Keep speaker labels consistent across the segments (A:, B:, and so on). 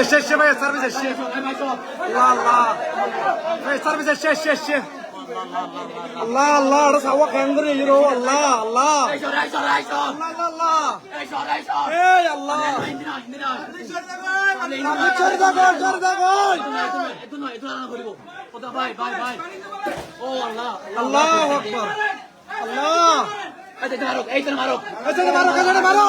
A: এসে এসে ভাই সার্ভিস এসে আল্লাহ আল্লাহ ভাই সার্ভিস এসে এসে এসে আল্লাহ আল্লাহ এটা সাওয়া ক্যাঙ্গরি ইরো আল্লাহ আল্লাহ আল্লাহ আল্লাহ এই আল্লাহ চড় দাগো চড় দাগো আল্লাহ আকবার আল্লাহ আচ্ছা মারো আচ্ছা মারো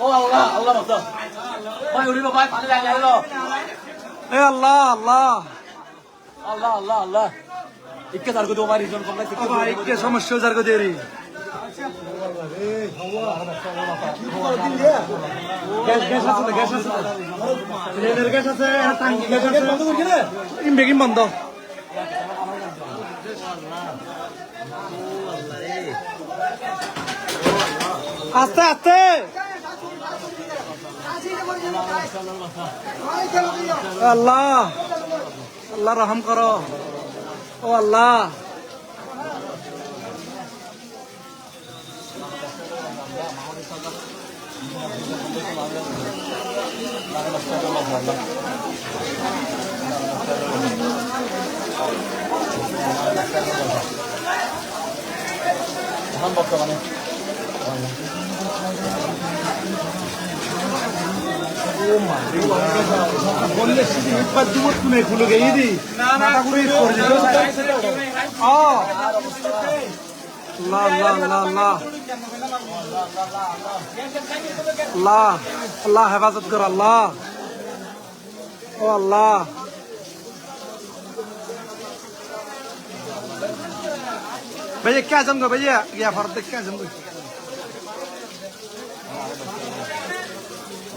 B: ও
A: বন্ধ করছি না ইমবেকিং বন্ধ আস্তে আস্তে। আল্লাহ আল্লাহ রহম করো। ও আল্লাহ।
B: ধান বর্তমানে
A: বললে সিটি ইটপাত দিব তুমি খুলে গেই দি মাথা ঘুরে পড়ে যাবে ও আল্লাহ আল্লাহ আল্লাহ আল্লাহ আল্লাহ আল্লাহ হেফাজত কর আল্লাহ ও আল্লাহ भैया क्या जम गो भैया या फर्द क्या जम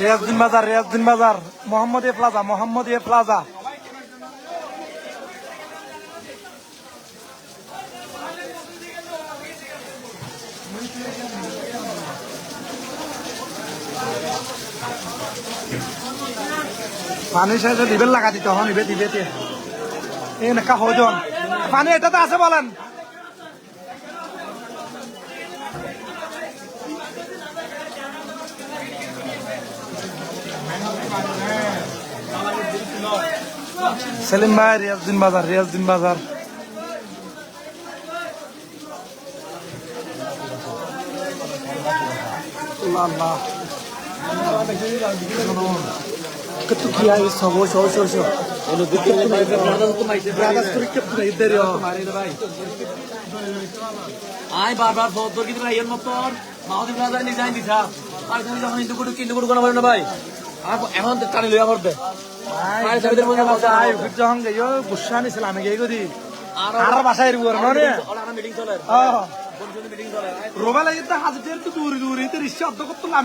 A: রিয়াজদিন বাজার রিয়াজদিন বাজার মোহাম্মদ এ প্লাজা মোহাম্মদ এ প্লাজা। পানি শেষে দিবেন লাগা দিতে হন ইবে দিবে এ নাকা হজন পানি এটাতে আছে বলেন। সেলিম ভাই রিয়াজদিন বাজার রিয়াজদিন বাজার। আল্লাহ। আল্লাহ কত কি আই সব সব সব সব। ব্রাদার্স করে কেপ্ট নাই
B: বারবার ফোন তোর কিন্তু ভাই মতন। মাহদিন রাজা নি যাই দিছা আর তুমি যখন ইন্দু কুটু কিন্দু কুটু কোনা না ভাই। এখন টানি লইয়া
A: গদি। আর বাসায়
B: মিটিং চলে।
A: রোবা লাগে তো হাজার তো দূরে দূরে তো রিক্সা অর্ধ করতো বাহার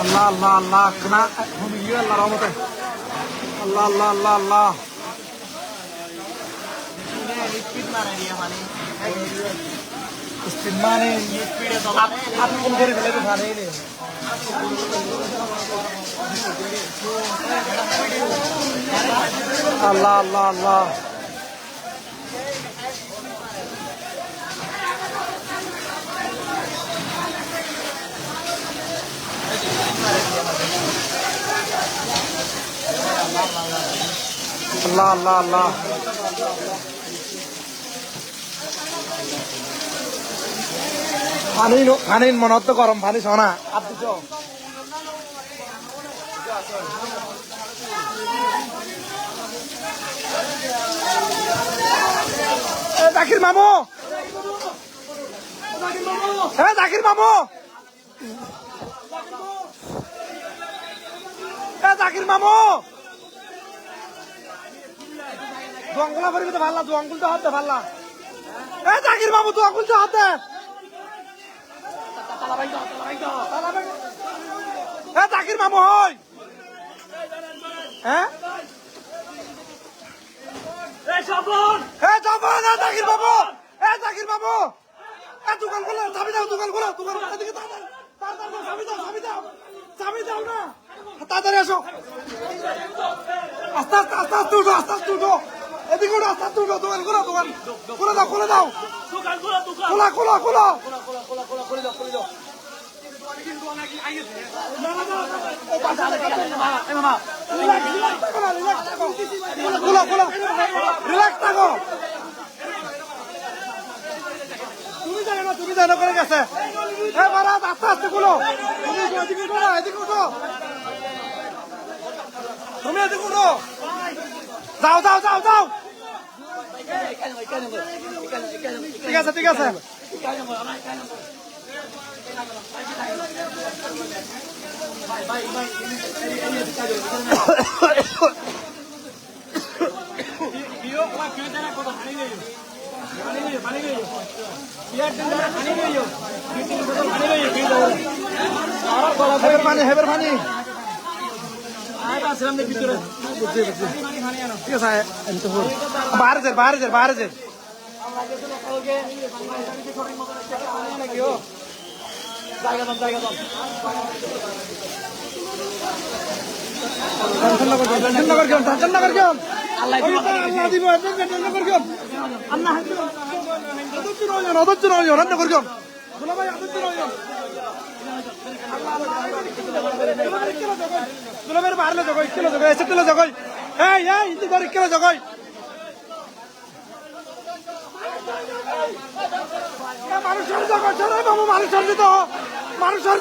A: আল্লাহ আল্লাহ আল্লাহ কনা ঘুমি গিয়ে আল্লাহ রহমতে। আল্লাহ আল্লাহ আল্লাহ আল্লাহ। স্পিড মানে হাত কম করে ফেলে আল্লাহ আল্লাহ আল্লাহ আল্লাহ আল্লাহ আল্লাহ। পানি পানি মনত তো গরম পানি এ, জাকির মামু। এ জাকির মামু। জাকির মামু। দোয়াঙ্গুলা করবি তো ভাল্লা দোয়াঙ্গুল তো হাত এ জাকির মামু দোয়াঙ্গুল তো হাত এ জাকির মামু হ্যাঁ এ জাকির বাবু এ জাকির বাবু এ দোকান খোলো চাবি দাও দোকান খোলো দোকান খোলো এদিকে চাবি দাও চাবি দাও চাবি দাও না তাড়াতাড়ি আসো আস্তে আস্তে আস্তে আস্তে উঠো আস্তে আস্তে উঠো এদিকে উঠো আস্তে আস্তে উঠো দোকান খোলো দোকান খুলে দাও খুলে দাও খোলা খোলা খোলা খোলা খোলা রিল্যাক্স থাকো তুমি জানো না তুমি জানো করে গেছে আস্তে আস্তে খুলো তুমি এদিকে উঠো না এদিকে উঠো তুমি এদিকে উঠো যাও যাও যাও যাও ঠিক আছে ঠিক আছে পানি হেবের পানি বুঝছি বুঝছি ঠিক আছে এমনি তো বাইরে যে বাইরে যে বাইরে যে নয় দুলা ভাই বাড়লে জগই। কিলো জগই এসে কিলো জগই। এই এই ইন্দি কিলো জগই। মানুষের জগই ছেড়ে বাবু মানুষের দিত মানুষের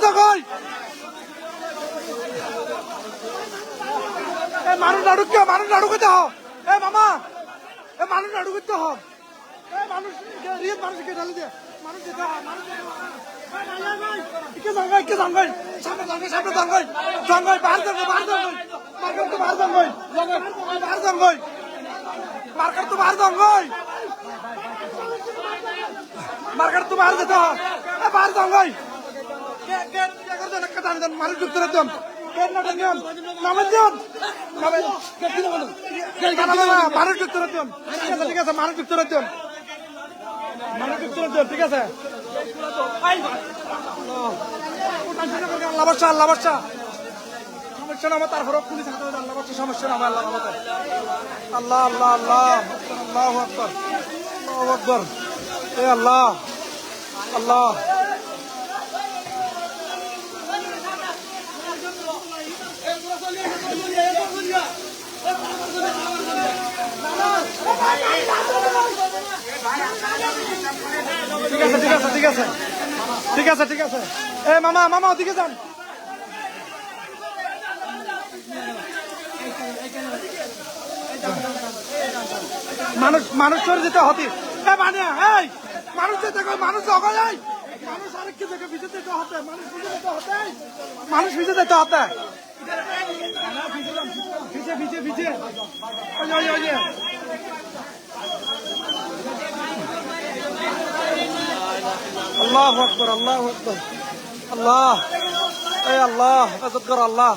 A: এ মানুষ নাড়ুক কে মানুষ নাড়ুকে দাও এ মামা এ মানুষ নাড়ুকে দাও এ মানুষ রিয়েল মানুষকে ঢালি দিয়ে মানুষ দিতে হয়, মানুষ ইকে জঙ্গল, ইকে জঙ্গল। সামনে জঙ্গল, সামনে জঙ্গল। জঙ্গল, বাহার জঙ্গল, বাহার জঙ্গল। মার্কেট তো বাহার। জঙ্গল, বাহার জঙ্গল। মার্কেট তো বাহার জঙ্গল। দিন। নামেন দিন। নামেন। গেট দিন বলুন। গেট না, না, না, মানুষ ঢুকতে। ঠিক আছে, মানুষ ঢুকতে। মানুষ ঢুকতে ঠিক আছে আল্লাহ বাচ্চা আল্লাহ সমস্যা নামে তারপরে পুলিশ হাতে আল্লাহ বাচ্চা সমস্যা আল্লাহ নামতে আল্লাহ আল্লাহ আল্লাহ আল্লাহ আকবর আল্লাহ আকবর এ আল্লাহ আল্লাহ। ঠিক আছে ঠিক আছে ঠিক আছে ঠিক আছে ঠিক আছে। এ মামা মামা, ওদিকে যান। মানুষ মানুষ চলে যেতে হতি এ মানে এই। মানুষ যেতে মানুষ জগায় এই মানুষ আরে রিক্কে থেকে ভিজে যেতে হতে মানুষ ভিজে হতে মানুষ ভিজে হতে ভিজে ভিজে ভিজে ওই ওই ওই। আল্লাহ আকবর আল্লাহ আকবর। আল্লাহ আল্লাহ আল্লাহ।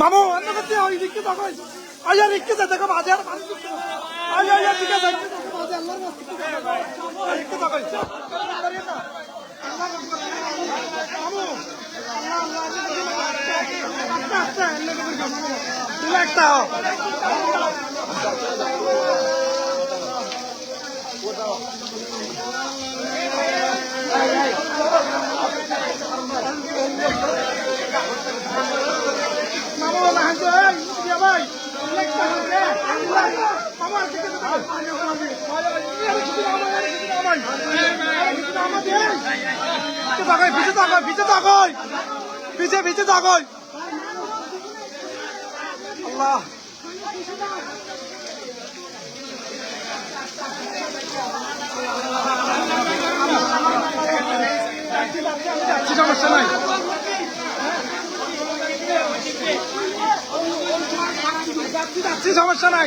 A: মামু এত করতে ওই রিক্কে দেখো আয়া রিক্কে যা দেখো বাজার আয়া আয়া ঠিক আছে বাজার আল্লাহর রিক্কে দেখো মামু একটা মামু পিছে তাকাই পিছে তাকাই পিছে পিছে তাকাই আল্লাহ। সমস্যা নাই যাচ্ছি সমস্যা নাই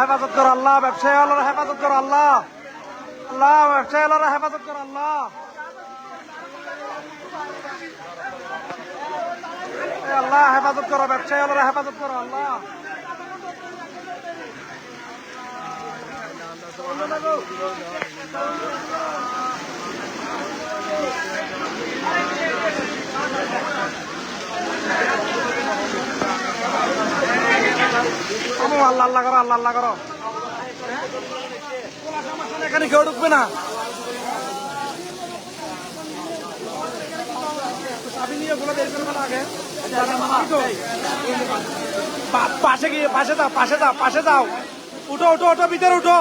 A: হেফাজত কর আল্লাহ, ব্যবসায়ী আল্লাহর হেফাজত কর আল্লাহ। আল্লাহ, ব্যবসায়ী আল্লাহর হেফাজত কর আল্লাহ। আল্লাহ হেফাজত করো, ব্যবসায়ী আল্লাহর হেফাজত করো আল্লাহ। আমু আল্লাহ আল্লাহ করো, আল্লাহ আল্লাহ এখানে কেউ ঢুকবে না। পাশে গিয়ে, পাশে দাও পাশে দাও পাশে দাও উঠো উঠো উঠো, ভিতরে উঠো।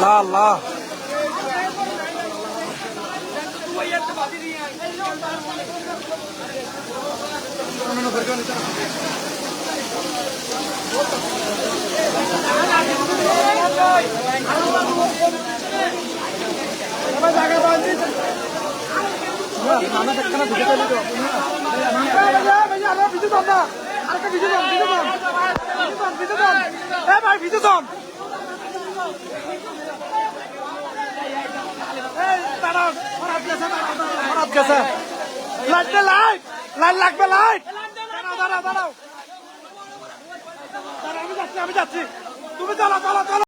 A: ব্রাদ আস্তে করে দে, ব্রাদ আস্তে একটু পুরো। আল্লাহ আল্লাহ ভিজুতন লাইট লাইট। লাইট লাগবে, লাইট। দাঁড়াও। দাঁড়াও, আমি যাচ্ছি আমি যাচ্ছি। তুমি চলো চলো, চালা।